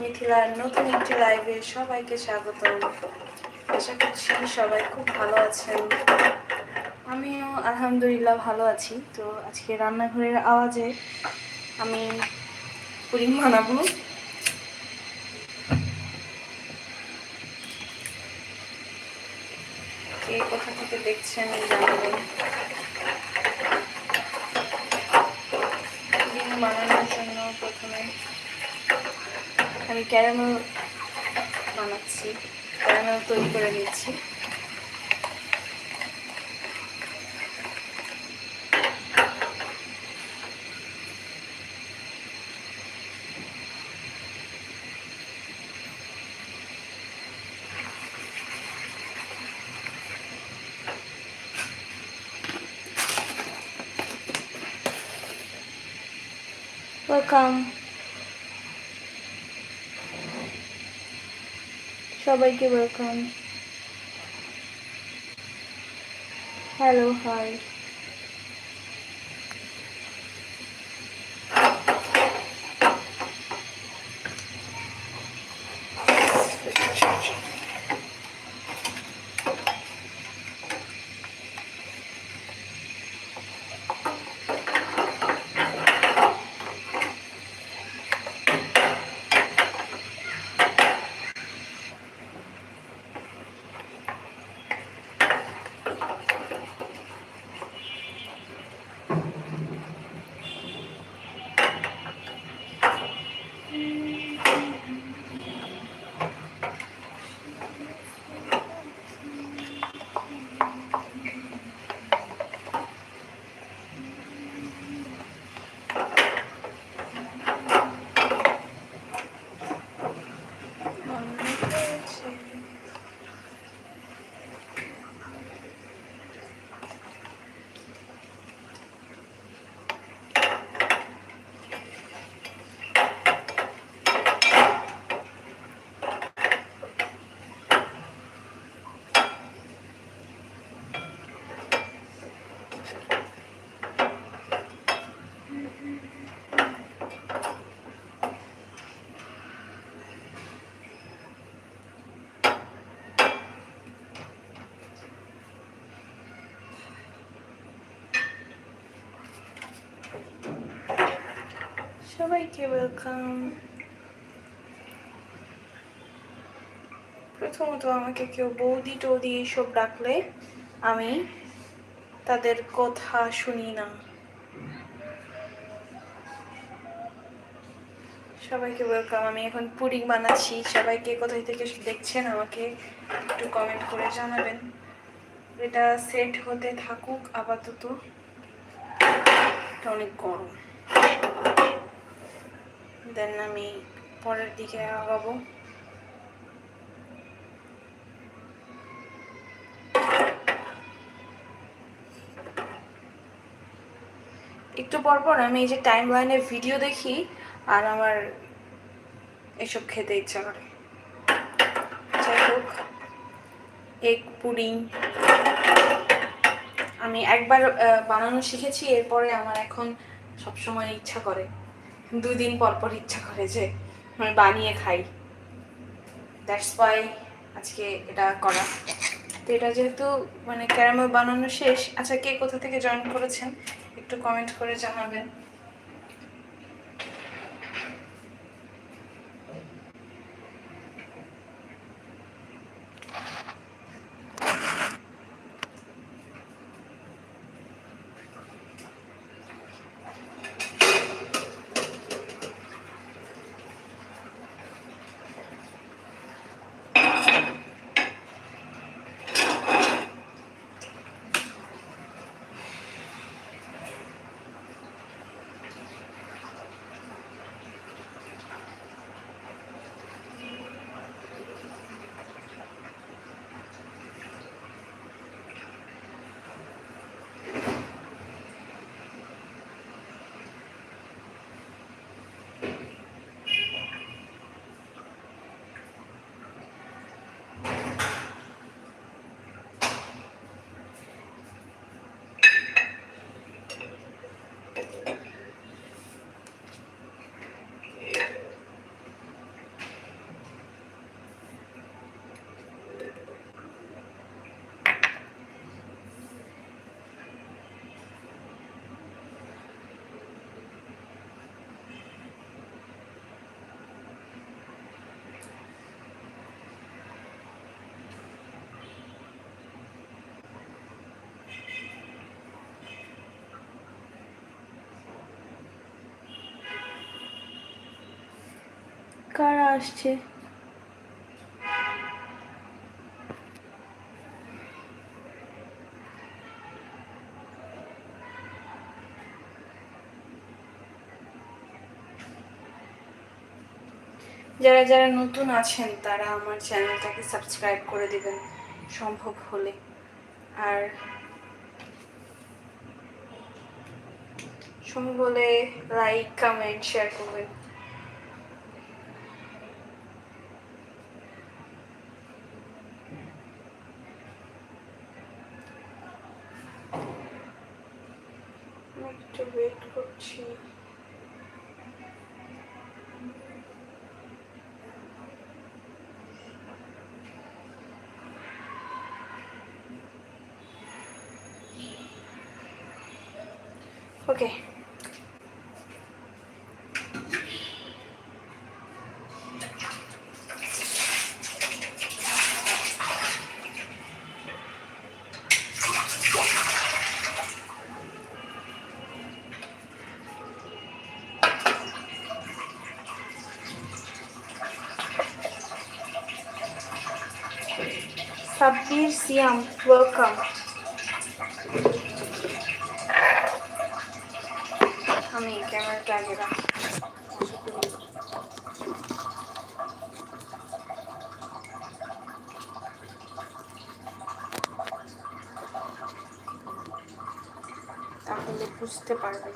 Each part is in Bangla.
মিথিলার নতুন একটি লাইভে সবাইকে স্বাগত আশা করছি সবাই খুব ভালো আছেন। আমিও আলহামদুলিল্লাহ ভালো আছি। তো আজকে রান্নাঘরের আওয়াজে আমি পুরি বানাবো। কে কোথা থেকে দেখছেন জানাবেন পুডিং বানানোর জন্য প্রথমে আমি ক্যারামেল বানাচ্ছি ক্যারামেল তৈরি করে নিচ্ছি। ওয়েলকাম সবাইকে ওয়েলকাম হ্যালো হাই সবাইকে ওয়েলকাম প্রথমত আমাকে কেউ বৌদি টৌদি এইসব ডাকলে আমি তাদের কথা শুনি না। সবাইকে ওয়েলকাম আমি এখন পুডিং বানাচ্ছি। সবাইকে কোথায় থেকে দেখছেন আমাকে একটু কমেন্ট করে জানাবেন। এটা সেট হতে থাকুক, আপাতত। অনেক গরম। দেন আমি পরের দিকে আগাবো। একটু পর পর আমি এই যে টাইম লাইনে ভিডিও দেখি আর আমার এসব খেতে ইচ্ছা করে। যাই হোক এগ পুডিং আমি একবার বানানো শিখেছি, এরপরে আমার এখন সবসময় ইচ্ছা করে। দুদিন পরপর পর ইচ্ছা করে যে আমি বানিয়ে খাই। দ্যাটস ওয়াই আজকে এটা করা। তো এটা যেহেতু মানে ক্যারামেল বানানো শেষ আচ্ছা কে কোথা থেকে জয়েন করেছেন? একটু কমেন্ট করে জানাবেন। কারা আসছে? যারা যারা নতুন আছেন, তারা আমার চ্যানেলটাকে সাবস্ক্রাইব করে দেবেন, সম্ভব হলে। আর সম্ভব হলে লাইক, কমেন্ট শেয়ার করবেন আমি একটু ওয়েট করছি ওকে সাব্বির সিয়াম ওয়েলকাম আমি ক্যামেরাটা আগে রাখি। তাহলে বুঝতে পারবে।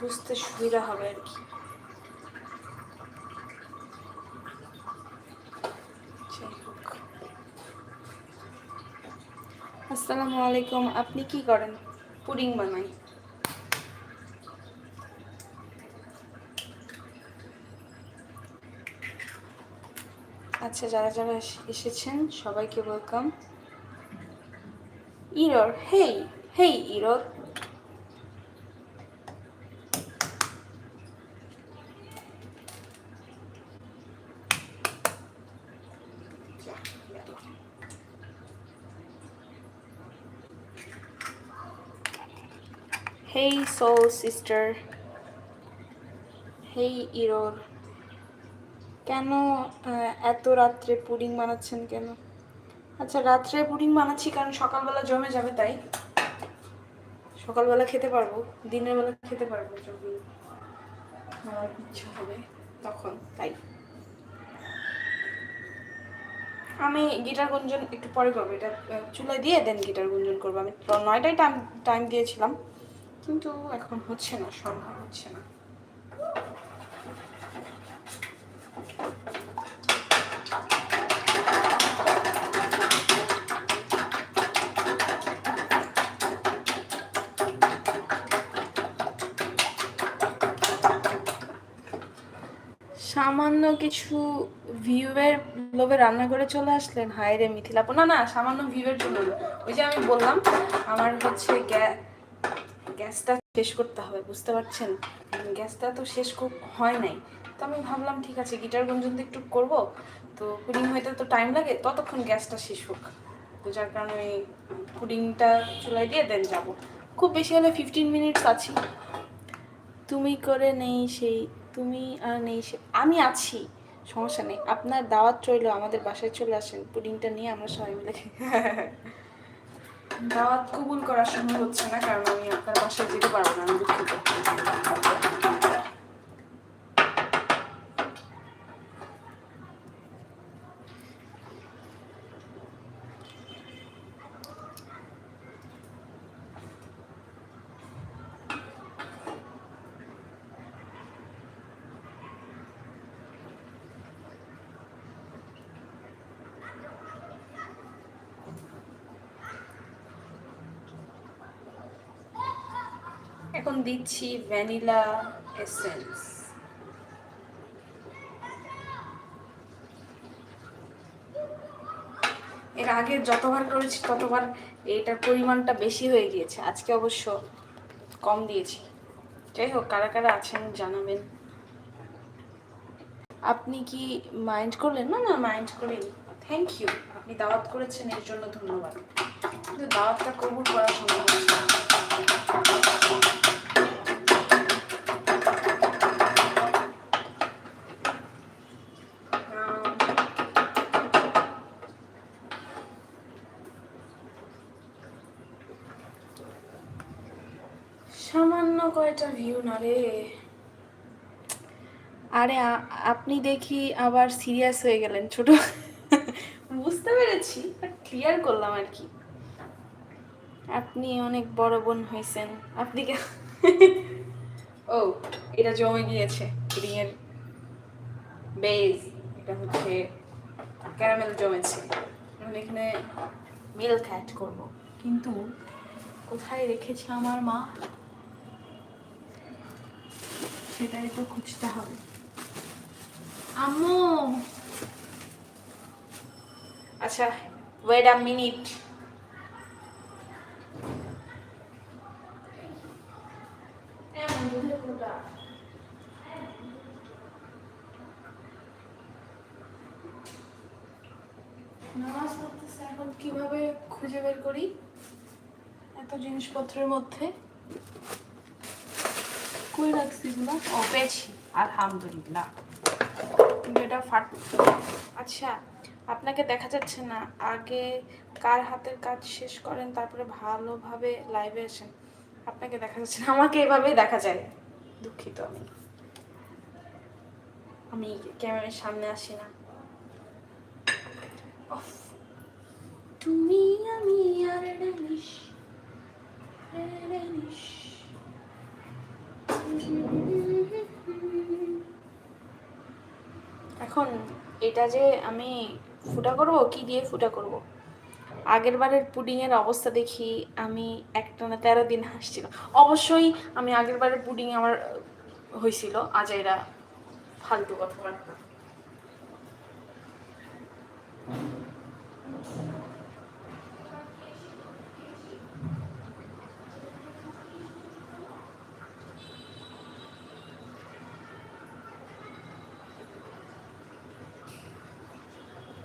বুঝতে সুবিধা হবে আর কি। আসসালামু আলাইকুম, আপনি কি করেন? পুডিং বানাই। আচ্ছা যারা যারা এসেছেন, সবাইকে welcome error, hey hey, error যা, গেল। Hey soul sister hey error কেন এত রাত্রে পুডিং বানাচ্ছেন কেন? আচ্ছা রাত্রে পুডিং বানাচ্ছি কারণ সকালবেলা জমে যাবে, তাই? সকালবেলা খেতে পারব, দিনের বেলা খেতে পারব যখন আমার ইচ্ছা হবে, তখন, তাই। আমি গিটার গুঞ্জন একটু পরে করব, এটা চুলায় দিয়ে দেন গিটার গুঞ্জন করব। আমি তো নয়টায় টাইম টাইম দিয়েছিলাম। কিন্তু এখন হচ্ছে না, সম্ভব হচ্ছে না। সামান্য কিছু ভিউয়ের লোভে রান্না করে চলে আসলেন? হায় রে মিথিলা আপু। না না, সামান্য ভিউয়ের জন্য ওই যে আমি বললাম, আমার হচ্ছে গ্যাসটা শেষ করতে হবে, বুঝতে পারছেন? গ্যাসটা তো শেষ কর- হয় নাই। তো আমি ভাবলাম, ঠিক আছে, গিটার গুঞ্জন তো একটু করব। তো পুডিং হইতে তো টাইম লাগে, ততক্ষণ গ্যাসটা শেষ হোক। তো যার কারণে আমি পুডিংটা চুলাই দিয়ে দেন যাব। খুব বেশি হলে ফিফটিন মিনিটস আছি। তুমি করে নেই সেই, তুমি আর নেই সে আমি আছি, সমস্যা নেই। আপনার দাওয়াত রইল, আমাদের বাসায় চলে আসেন। পুডিংটা নিয়ে আমরা সবাই মিলে। দাওয়াত কবুল করার সময় হচ্ছে না, কারণ আমি আপনার বাসায় যেতে পারব না আমি দুঃখিত এখন দিচ্ছি ভ্যানিলা এসেন্স। এর আগে যতবার করেছি, ততবার এটার পরিমাণটা বেশি হয়ে গিয়েছে। আজকে অবশ্য কম দিয়েছি। যাই হোক, কারা কারা আছেন জানাবেন। আপনি কি মাইন্ড করলেন? না না, মাইন্ড করিনি। থ্যাংক ইউ আপনি দাওয়াত করেছেন, এর জন্য ধন্যবাদ। কিন্তু দাওয়াতটা কবুল করা সম্ভব কয়টা ভিউ না রে আরে আপনি দেখি আবার সিরিয়াস হয়ে গেলেন ছোট। বুঝতে পেরেছি ক্লিয়ার করলাম আর কি। আপনি অনেক বড় বোন হয়েছেন। আপনি কে? ও এটা জমে গিয়েছে পুডিংয়ের বেজ এটা হচ্ছে ক্যারামেল জমেছে। আমি এখানে মিল্ক অ্যাড করব। কিন্তু কোথায় রেখেছে আমার মা? সেটাই তো খুঁজতে হবে। আম্মু! আচ্ছা ওয়েট আ মিনিট নামাজ পড়তেছে এখন কীভাবে খুঁজে বের করি? এত জিনিসপত্রের মধ্যে। কই ও পেয়েছি আলহামদুলিল্লাহ। কিন্তু এটা ফাট আচ্ছা আপনাকে দেখা যাচ্ছে না, আগে কার হাতের কাজ শেষ করেন, তারপরে ভালোভাবে লাইভে আসেন। আপনাকে দেখা যাচ্ছে না, আমাকে এভাবেই দেখা যায়। দুঃখিত আমি। আমি ক্যামেরার সামনে আসি না। তুমি আমি আর এখন এটা যে আমি ফুটা করব, কি দিয়ে ফুটা করব? আগের বারের পুডিংয়ের অবস্থা দেখি আমি একটা না তেরো দিন হাসছিলাম অবশ্যই আমি আগের বারের পুডিং আমার হয়েছিল আজ এরা ফালতু কথা বার্তা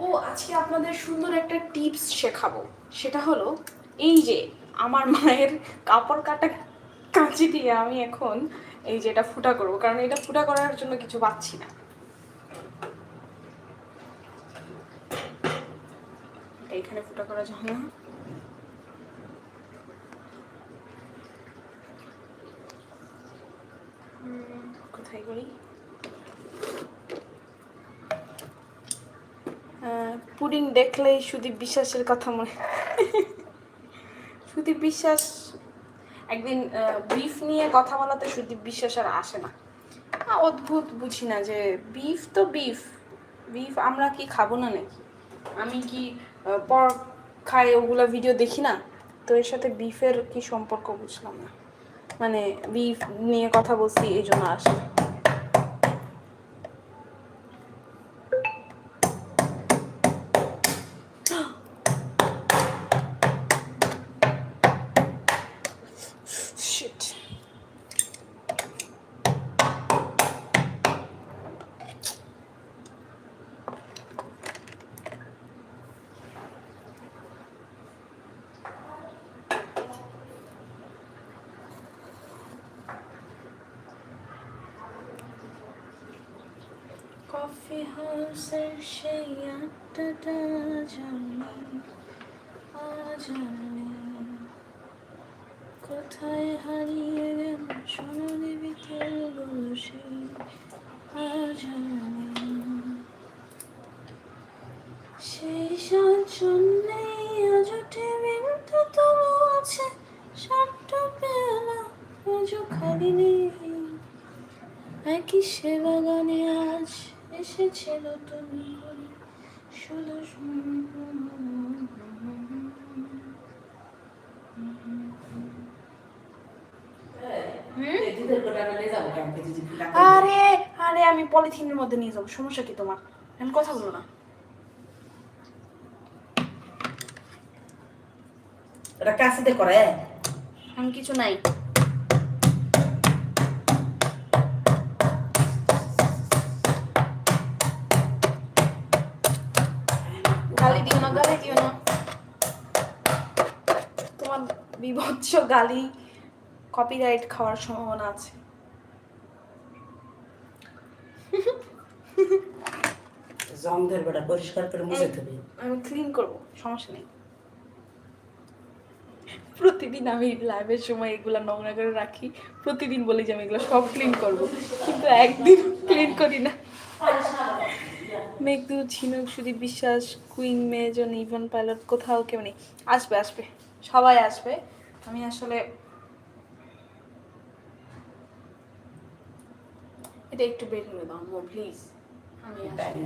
ও আজকে আপনাদের সুন্দর একটা টিপস শেখাবো। সেটা হলো, এই যে আমার মায়ের কাপড় কাটা কাঁচি দিয়ে আমি এখন এই যে এটা ফুটা করব, কারণ এটা ফুটা করার জন্য কিছু পাচ্ছি না। এটা এখানে ফুটা করা যাবে না। কোথায় করি? পুডিং দেখলেই সুদীপ বিশ্বাসের কথা মনে সুদীপ বিশ্বাস একদিন বিফ নিয়ে কথা বলাতে সুদীপ বিশ্বাস আর আসে না। অদ্ভুত, বুঝি না যে বিফ তো বিফ বিফ আমরা কি খাব না নাকি? আমি কি পর খাই ওগুলো ভিডিও দেখি না? তো এর সাথে বিফের কি সম্পর্ক বুঝলাম না। মানে বিফ নিয়ে কথা বলছি, এই জন্য আসে না। Shit. কফি হাউসের সেই আটটা জানি আজ আমি কোথায় হারিয়ে গেল সোনালি বিকেলগুলো সেই আজ আমি সেই সাজন্যেই আজ টেবিলটা তবু আছে সাতটা পেলা আজও খালি নেই। একই সে বাগানে আজ এসেছিল তুমি শুধু আরে আরে আমি পলিথিনের মধ্যে নিয়ে যাব সমস্যা কি তোমার? আমি কথা বলো না। এটা কাশিতে করে আমি কিছু নাই। গালি দিও না গালি দিও না। তোমার বিভৎস গালি কপিরাইট খাওয়ার সম্ভাবনা আছে। জঙ্গের বেটা পরিষ্কার করে মুছে দেবে। আমি ক্লিন করব সমস্যা নেই। প্রতিদিন আমি লাইভের সময় এগুলো নোংরা করে রাখি। প্রতিদিন বলি যে আমি এগুলো সব ক্লিন করব। কিন্তু একদিন ক্লিন করি না। মেঘদু ঝিনুক, সুদীপ বিশ্বাস কুইন মেজন, ইভন পাইলট, কোথাও কেউ নেই। আসবে আসবে। সবাই আসবে। আমি আসলে এটা একটু বের করে দাও প্লিজ আমি আসি।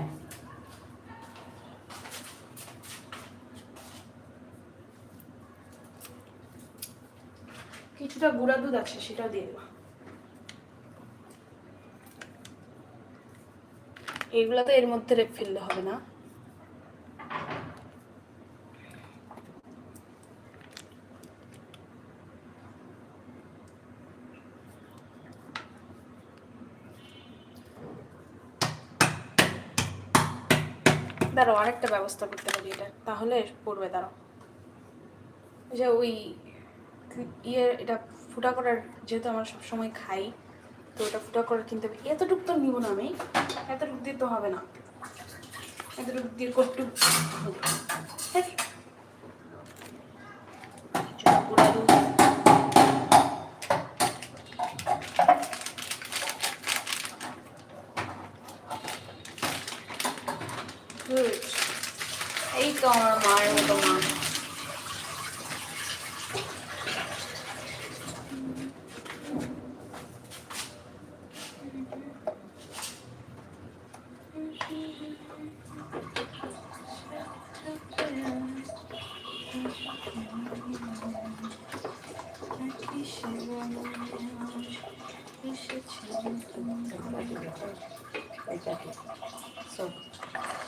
কিছুটা গুঁড়া দুধ আছে, সেটাও দিয়ে দেবো। এগুলো তো এর মধ্যে ফেললে হবে না। দাঁড়াও, আরেকটা ব্যবস্থা করতে পারি এটা। তাহলে পড়বে, দাঁড়াও। যে ওই ইয়ে এটা ফুটা করার যেহেতু আমরা সবসময় খাই, তো ওটা ফুটা করার কিনতে হবে এতটুক তো নিব না আমি, এতটুক দিয়ে তো হবে না। এতটুক দিয়ে কটটুক হ্যাঁ। চলো, গুঁড়া দুধ। Good. এই তো আমার মায়ের মতো মা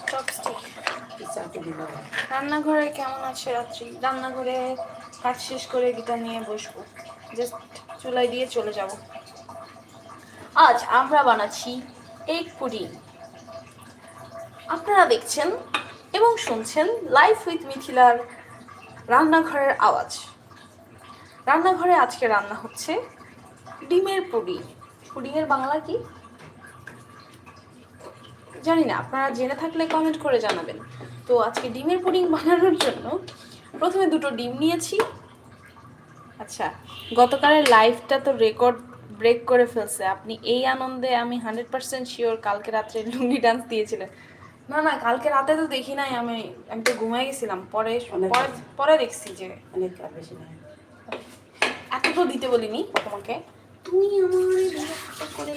চপস্টিক রান্নাঘরে কেমন আছে রাত্রি? রান্নাঘরে কাজ শেষ করে গিটার নিয়ে বসবো। জাস্ট চুলাই দিয়ে চলে যাব। আজ আমরা বানাচ্ছি এগ পুডিং। আপনারা দেখছেন এবং শুনছেন লাইফ উইথ মিথিলার রান্নাঘরের আওয়াজ। রান্নাঘরে আজকে রান্না হচ্ছে ডিমের পুডিং। পুডিংয়ের বাংলা কি? জানি না, আপনারা জেনে থাকলে কমেন্ট করে জানাবেন। তো আজকে ডিমের পুডিং বানানোর জন্য প্রথমে দুটো ডিম নিয়েছি। আচ্ছা গতকালের লাইভটা তো রেকর্ড ব্রেক করে ফেলছে। আপনি এই আনন্দে আমি হান্ড্রেড পার্সেন্ট শিওর কালকে রাত্রে লুঙ্গি ডান্স দিয়েছিলেন। না না কালকে রাতে তো দেখি নাই আমি আমি তো ঘুমাই গেছিলাম। পরে পরে পরে দেখছি যে অনেক বেশি এত তো দিতে বলিনি তোমাকে। তুমি আমার করে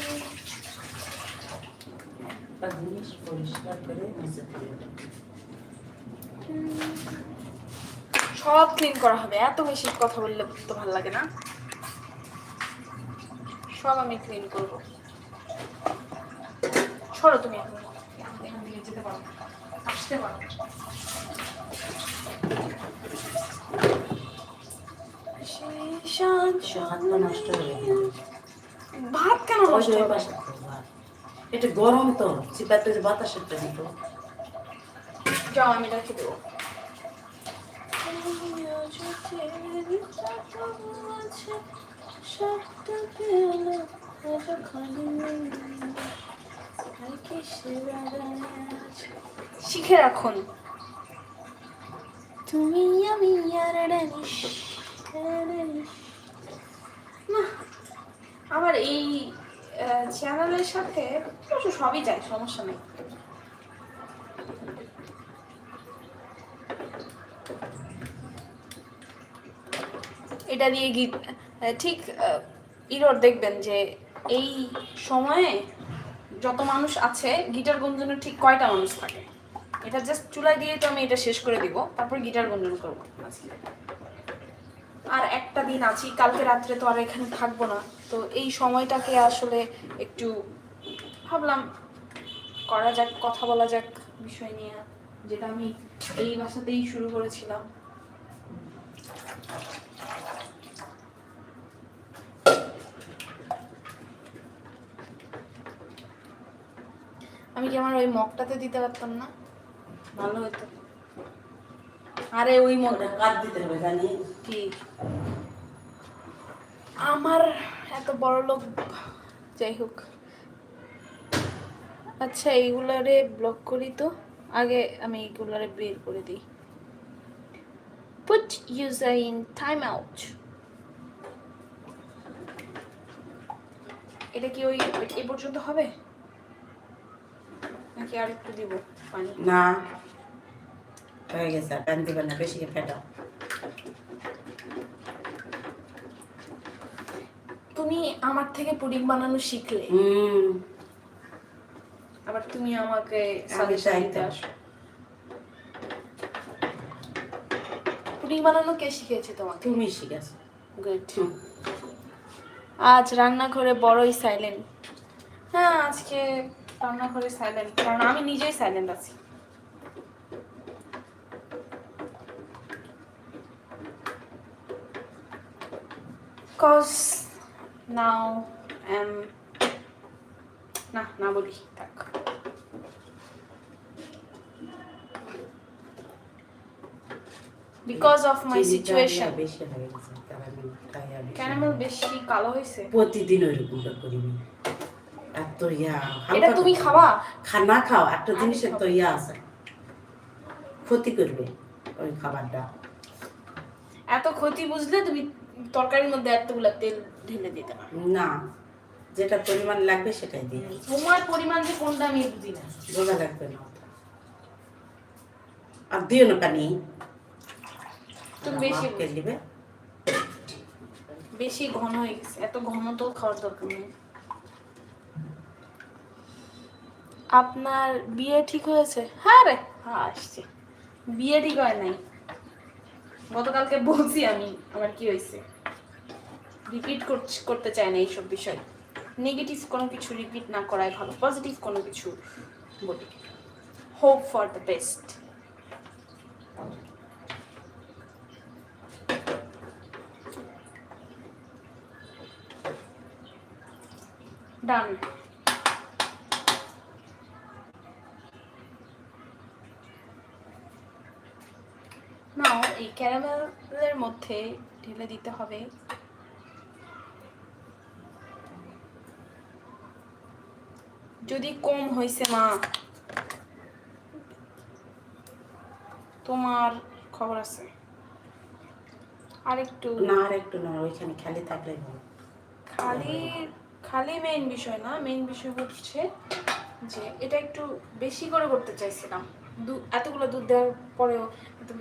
জিনিস পরিষ্কার করে। সব ক্লিন করা হবে। এত বেশি কথা বললে তো ভালো লাগে না। সব আমি ক্লিন করব। সরো তুমি এখন। এখান থেকে যেতে পারো আসতে পারো ভাত কেন নষ্ট হবে? এটা গরম তো চিপাতে বাতাসের টাইম তো যাও আমি রেখে দেবো শিখে রাখুন তুমি আমি আর আমার এই চ্যানেলের সাথে সবই যায় সমস্যা নেই। এটা দিয়ে গীত ঠিক ইরোর দেখবেন যে এই সময়ে যত মানুষ আছে, গিটার গুঞ্জনের ঠিক কয়টা মানুষ থাকে? এটা জাস্ট চুলায় দিয়ে তো আমি এটা শেষ করে দিব, তারপর গিটার গুঞ্জন করব। আর একটা দিন আছি, কালকে রাত্রে তো আর এখানে থাকব না, তো এই সময়টাকে আসলে একটু ভাবলাম, করা যাক, কথা বলা যাক বিষয় নিয়ে, যেটা আমি এই বাসাতেই শুরু করেছিলাম। আমি কি আমার ওই মগটাতে দিতে পারতাম না? ভালো হতো আরে ওই মগ ওটা কাট দিতে হবে জানি? কি? আমার এত বড় লোক যাই হোক। আচ্ছা এইগুলারে ব্লক করি তো। আগে আমি এইগুলারে বের করে দিই। Put user in timeout. এটা কি ওই এ পর্যন্ত হবে? নাকি আর একটু দিব পানি? না। হয়ে গেছে আর না বেশি তুমি আমার থেকে পুডিং বানানো শিখলে। আবার তুমি আমাকে সাজেশন দিতে আসো। পুডিং বানানো কে শিখিয়েছে তোমাকে? তুমি শিখেছো। গুড। আজ রান্নাঘরে বড়ই সাইলেন্ট হ্যাঁ আজকে রান্নাঘরে সাইলেন্ট কারণ আমি নিজেই সাইলেন্ট আছি। কজ নাও এম না না বলি থাক। Because of my situation. Caramel বেশি কালো হয়েছে প্রতিদিন ওইরকমটা করি ইয়া এটা তুমি। খাবা? খানা খাও একটা জিনিসের তো ইয়া আছে। ক্ষতি করবে ওই খাবারটা। এত ক্ষতি বুঝলে তুমি তরকারির মধ্যে এতগুলা তেল ঢেলে দিতে না না যেটা পরিমাণ লাগবে সেটাই দিই তোমার পরিমাণ যে কোনটা আমি বুঝি না। বোঝা লাগবে না। আর দিও না পানি। তুমি বেশি মাপকে দিবে। বেশি ঘন হয়ে গেছে। এত ঘন তো খাওয়ার দরকার নেই। আপনার বিয়ে ঠিক হয়েছে? হ্যাঁ রে। হ্যাঁ আসছে। বিয়ে ঠিক হয় নাই। গতকালকে বলছি আমি, আমার কি হয়েছে? রিপিট করতে চাই না এইসব বিষয়। নেগেটিভ কোনো কিছু রিপিট না করাই ভালো পজিটিভ কোনো কিছু বলি। Hope for the best done now এই ক্যারামেলের মধ্যে ঢেলে দিতে হবে। যদি কম হয়েছে মা। তোমার খবর আছে। আরেকটু না আর একটু না ওইখানে খালি থাকলে খালি খালি মেইন বিষয় না মেইন বিষয় হচ্ছে যে এটা একটু বেশি করে করতে চাইছিলাম। দু- এতগুলো দুধ দেওয়ার পরেও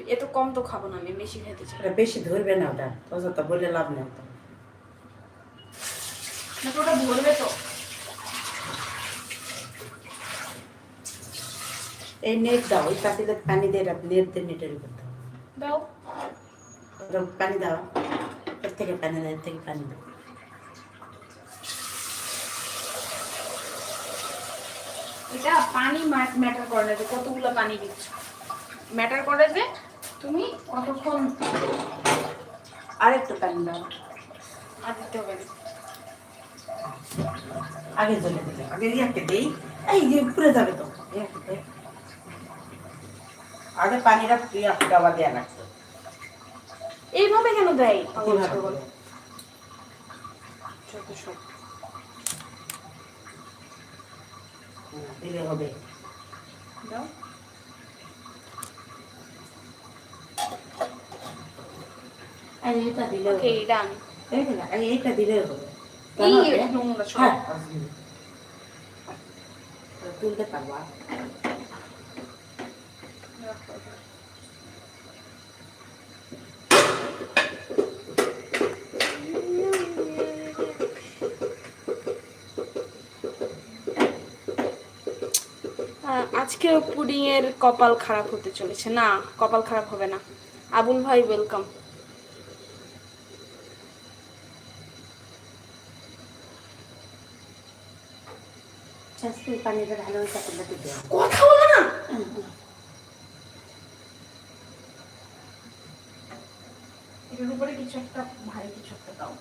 এত কম তো খাব না আমি বেশি খেতে চাই। বেশি ধরবে না ওটা অযথা বলে লাভ নেই তো ওটা ধরবে তো। এই নেট দাও ওই পাতিলে পানি দিয়ে নেট দিয়ে নেটের উপর দাও। পানি দাও এর থেকে পানি দাও এর থেকে পানি দাও। এটা পানি ম্যাটার করে না যে কতগুলো পানি দিচ্ছ। ম্যাটার করে যে তুমি কতক্ষণ আর একটু পানি দাও। আর দিতে হবে আগে জলে দিলে আগে ইয়াকে দেই। এই যে পুড়ে যাবে তো। আগে পানিটা ডাবা দেওয়া লাগছে এইভাবে কেন দেয় কীভাবে ছাগল? দেবে? যত সব। হুম, দিলে হবে। দাও। আর এইটা দিলে ওকে ডান এই না এই দিলে হবে। এই নোংরা সব। তুলতে পারবা। আহ, আজকেও পুডিং এর কপাল খারাপ হতে চলেছে। না কপাল খারাপ হবে না। আবুল ভাই ওয়েলকাম হয়ে কথা বলো না। এটার উপরে কিছু একটা ভারী কিছু একটা দাও।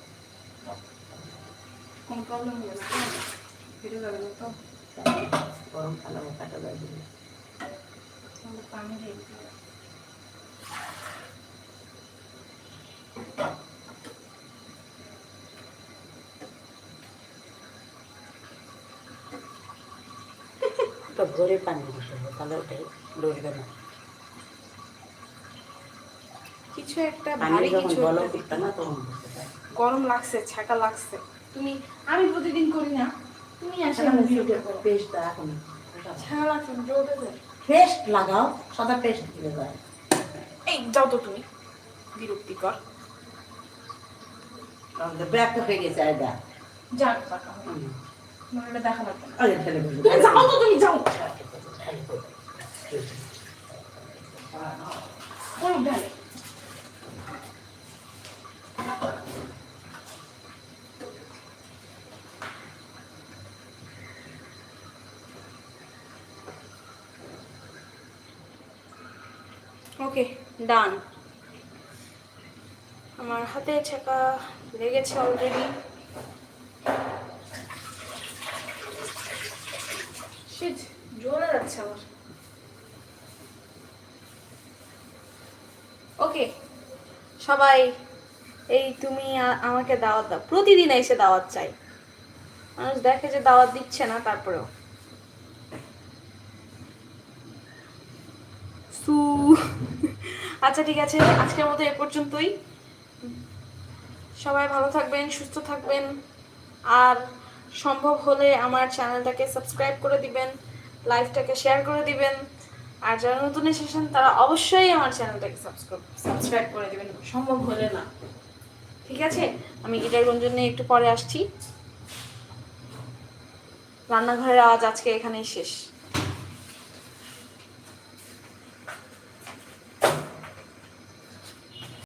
কোনো প্রবলেম হবে না? ফিরে যাবে না তো। গরম কাটা হবে। তো ভরে পানি দিতে হবে তাহলে ওটাই লড়বে না। কিছু একটা ভারী কিছু গরম লাগছে ছাকা লাগছে। তুমি আমি প্রতিদিন করি না। তুমি আসে সেখানে সুগার পেস্ট এখন লাগাও। সাদা পেস্ট দিলে যায় এই যাও তো তুমি। বিরক্তিকর। ব্যাগ তো হয়ে গেছে আয়দা যাক টাকা দেখা লাগবে যাও তো তুমি যাও। কোনো ভ্যালে ওকে ডান। আমার হাতে ছাকা লেগেছে অলরেডি জোরে যাচ্ছে আমার ওকে সবাই এই তুমি আমাকে দাওয়াত দাও। প্রতিদিন এসে দাওয়াত চাই। মানুষ দেখে যে দাওয়াত দিচ্ছে না তারপরেও। সু আচ্ছা ঠিক আছে, আজকের মতো এ পর্যন্তই। সবাই ভালো থাকবেন, সুস্থ থাকবেন, আর সম্ভব হলে আমার চ্যানেলটাকে সাবস্ক্রাইব করে দিবেন, লাইভটাকে শেয়ার করে দিবেন, আর যারা নতুন এসেছেন তারা অবশ্যই আমার চ্যানেলটাকে সাবস্ক্রাইব সাবস্ক্রাইব করে দিবেন, সম্ভব হলে না। ঠিক আছে? আমি গিটার গুঞ্জন নিয়ে একটু পরে আসছি। রান্নাঘরের আওয়াজ আজকে এখানেই শেষ।